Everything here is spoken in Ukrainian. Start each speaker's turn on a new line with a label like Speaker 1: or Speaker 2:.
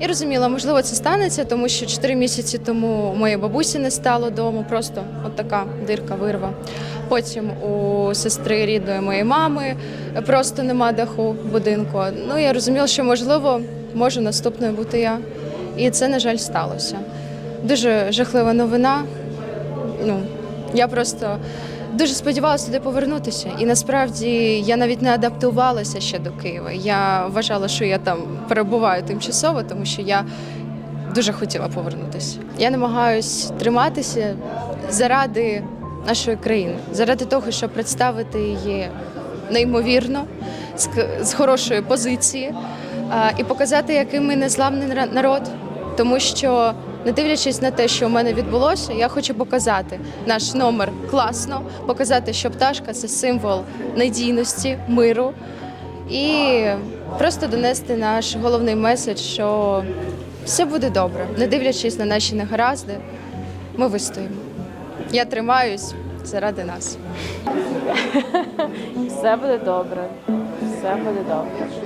Speaker 1: І розуміла, можливо, це станеться, тому що 4 місяці тому моєї бабусі не стало дому, просто от така дирка, вирва. Потім у сестри рідної моєї мами просто нема даху будинку. Ну я розуміла, що можливо можу наступною бути я. І це, на жаль, сталося. Дуже жахлива новина. Ну, я просто дуже сподівалася туди повернутися. І насправді я навіть не адаптувалася ще до Києва. Я вважала, що я там перебуваю тимчасово, тому що я дуже хотіла повернутися. Я намагаюсь триматися заради нашої країни, заради того, щоб представити її неймовірно, з, хорошої позиції і показати, який ми незламний народ. Тому що, не дивлячись на те, що у мене відбулося, я хочу показати наш номер класно, показати, що пташка це символ надійності, миру і просто донести наш головний меседж, що все буде добре, не дивлячись на наші негаразди, ми вистоїмо. Я тримаюсь заради нас.
Speaker 2: Все буде добре. Все буде добре.